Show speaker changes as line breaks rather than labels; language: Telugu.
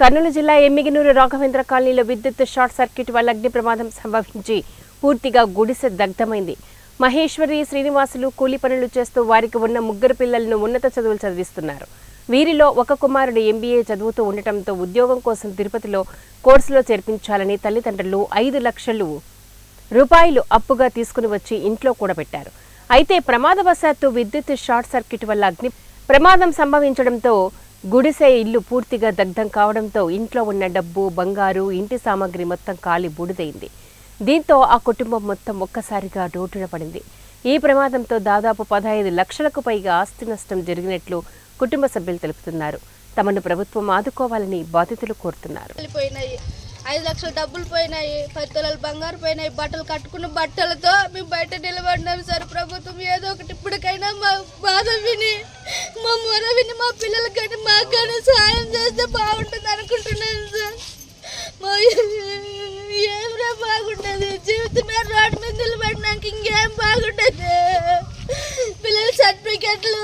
కర్నూలు జిల్లా ఎమ్మిగినూరు రాఘవేంద్ర కాలనీలో విద్యుత్ షార్ట్ సర్క్యూట్ వల్ల అగ్ని ప్రమాదం సంభవించి పూర్తిగా గుడిసె దగ్ధమైంది. మహేశ్వరి శ్రీనివాసులు కూలి పనులు చేస్తూ వారికి ఉన్న ముగ్గురు పిల్లలను ఉన్నత చదువులు చదివిస్తున్నారు. వీరిలో ఒక కుమారుడు ఎంబీఏ చదువుతూ ఉండటంతో ఉద్యోగం కోసం తిరుపతిలో కోర్సులో చేర్పించాలని తల్లిదండ్రులు ఐదు లక్షలు రూపాయలు అప్పుగా తీసుకుని వచ్చి ఇంట్లో కూడబెట్టారు. అయితే ప్రమాదవశాత్తు విద్యుత్ షార్ట్ సర్క్యూట్ వల్ల అగ్ని ప్రమాదం సంభవించడంతో గుడిసె ఇల్లు పూర్తిగా దగ్ధం కావడంతో ఇంట్లో ఉన్న డబ్బు బంగారు ఇంటి సామాగ్రి మొత్తం కాలి బూడిదైంది. దీంతో ఆ కుటుంబం మొత్తం ఒక్కసారిగా రోడ్డున పడింది. ఈ ప్రమాదంతో దాదాపు పదహైదు లక్షలకు పైగా ఆస్తి నష్టం జరిగినట్లు కుటుంబ సభ్యులు తెలుపుతున్నారు. తమను ప్రభుత్వం ఆదుకోవాలని బాధితులు కోరుతున్నారు.
పోయినాయి. ఐదు లక్షల డబ్బులు పోయినాయి. పది తులాలు బంగారు పోయినాయి. బట్టలు కట్టుకున్న బట్టలతో మేము బయట నిలబడినాం సార్. ప్రభుత్వం ఏదో ఒకటి ఇప్పటికైనా మా బాధ విని మా మొర విని మా పిల్లలకైనా బాగుండదు బాగుంటుంది. పిల్లల సర్టిఫికెట్లు